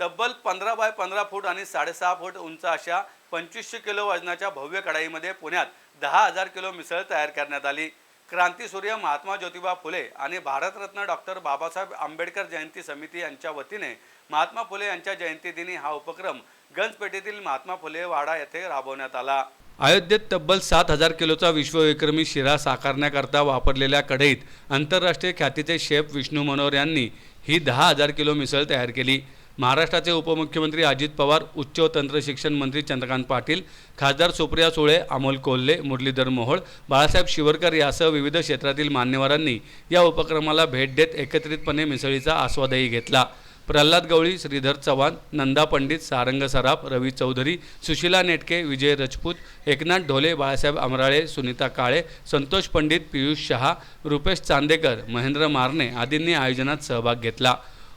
तब्बल पंधरा बाय पंधरा फूट आणि साडेसहा फूट उंच अशा पंचवीसशे किलो वजनाच्या भव्य कढाईमध्ये पुण्यात दहा हजार किलो मिसळ तयार करण्यात आली. क्रांतीसूर्य महात्मा ज्योतिबा फुले आणि भारतरत्न डॉक्टर बाबासाहेब आंबेडकर जयंती समिती यांच्या वतीने महात्मा फुले यांच्या जयंतीदिनी हा उपक्रम गंजपेठेतील महात्मा फुले वाडा येथे राबवण्यात आला. अयोध्येत तब्बल सात हजार किलोचा विश्वविक्रमी शिरा साकारण्याकरता वापरलेल्या कढईत आंतरराष्ट्रीय ख्यातीचे शेफ विष्णू मनोहर यांनी ही दहा हजार किलो मिसळ तयार केली. महाराष्ट्राचे उपमुख्यमंत्री अजित पवार उच्च व तंत्र शिक्षण मंत्री चंद्रकांत पाटील खासदार सुप्रिया सुळे अमोल कोल्हे मुरलीधर मोहोळ बाळासाहेब शिवरकर यासह विविध क्षेत्रातील मान्यवरांनी या उपक्रमाला भेट देत एकत्रितपणे मिसळीचा आस्वादही घेतला. प्रल्हाद गवळी श्रीधर चव्हाण नंदा पंडित सारंग सराफ रवी चौधरी सुशिला नेटके विजय रजपूत एकनाथ ढोले बाळासाहेब अमराळे सुनीता काळे संतोष पंडित पियुष शहा रुपेश चांदेकर महेंद्र मारणे आदींनी आयोजनात सहभाग घेतला.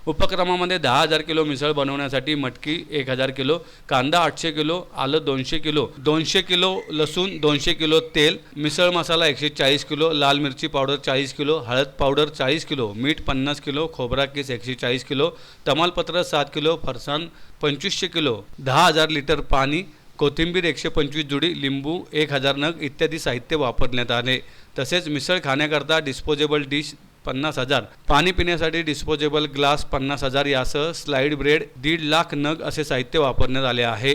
उपक्रमामध्ये दहा हजार किलो मिसळ बनवण्यासाठी मटकी एक हजार किलो कांदा आठशे किलो आलं दोनशे किलो दोनशे किलो लसूण दोनशे किलो तेल मिसळ मसाला एकशे चाळीस किलो लाल मिरची पावडर चाळीस किलो हळद पावडर चाळीस किलो मीठ पन्नास किलो खोबरा केस एकशे चाळीस किलो तमालपत्र सात किलो फरसाण पंचवीसशे किलो दहा हजार लिटर पाणी कोथिंबीर एकशे पंचवीस जुडी लिंबू एक हजार नग इत्यादी साहित्य वापरण्यात आले. तसेच मिसळ खाण्याकरता डिस्पोजेबल डिश पन्नास हजार. पाणी पिण्यासाठी डिस्पोजेबल ग्लास पन्नास हजार यासह स्लाईड ब्रेड दीड लाख नग असे साहित्य वापरण्यात आले आहे.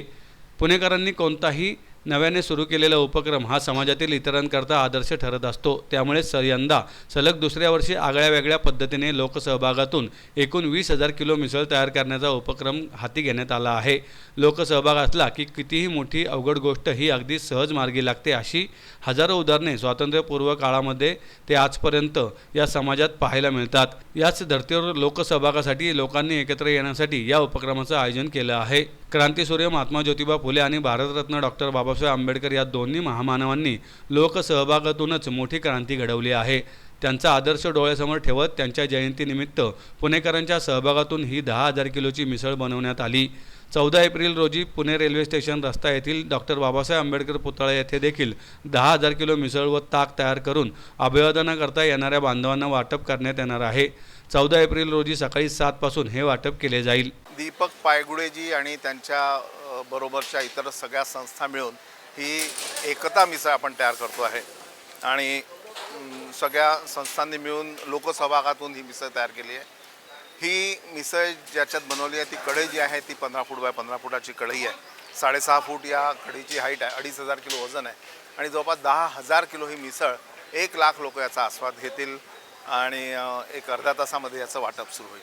पुणेकरांनी कोणताही नव्याने सुरू केलेला उपक्रम हा समाजातील इतरांकरता आदर्श ठरत असतो. त्यामुळे स यंदा सलग दुसऱ्या वर्षी आगळ्या वेगळ्या पद्धतीने लोकसहभागातून एकूण वीस हजार किलो मिसळ तयार करण्याचा उपक्रम हाती घेण्यात आला आहे. लोकसहभाग असला की कितीही मोठी अवघड गोष्ट ही अगदी सहज मार्गी लागते अशी हजारो उदाहरणे स्वातंत्र्यपूर्व काळामध्ये ते आजपर्यंत या समाजात पाहायला मिळतात. याच धर्तीवर लोकसहभागासाठी लोकांनी एकत्र येण्यासाठी या उपक्रमाचं आयोजन केलं आहे. क्रांतीसूर्य महात्मा ज्योतिबा फुले आणि भारतरत्न डॉक्टर बाबासाहेब आंबेडकर या दोन्ही महामानवांनी लोकसहभागातूनच मोठी क्रांती घडवली आहे. त्यांचा आदर्श डोळ्यासमोर ठेवत त्यांच्या जयंतीनिमित्त पुणेकरांच्या सहभागातून ही दहा हजार किलोची मिसळ बनवण्यात आली. चौदा एप्रिल रोजी पुणे रेल्वे स्टेशन रस्ता येथील डॉक्टर बाबासाहेब आंबेडकर पुतळा येथे देखील दहा हजार किलो मिसळ व ताक तयार करून अभिवादनाकरता येणाऱ्या बांधवांना वाटप करण्यात येणार आहे. चौदा एप्रिल रोजी सकाळी सातपासून हे वाटप केले जाईल. दीपक पायगुडेजी आणि त्यांच्या बरोबरच्या इतर सगळ्या संस्था मिळून ही एकता मिसळ आपण तयार करतो आहे. आणि सगळ्या संस्थांनी मिळून लोकसहभागातून ही मिसळ तयार केली आहे. ही मिसळ ज्याच्यात बनवली आहे ती कढई जी आहे ती पंधरा फूट बाय पंधरा फुटाची कढई आहे. साडेसहा फूट या कढईची हाईट आहे अडीच हजार किलो वजन आहे. आणि जवळपास दहा हजार किलो ही मिसळ एक लाख लोक याचा आस्वाद घेतील. आणि एक अर्ध्या तासामध्ये याचं वाटप सुरू होईल.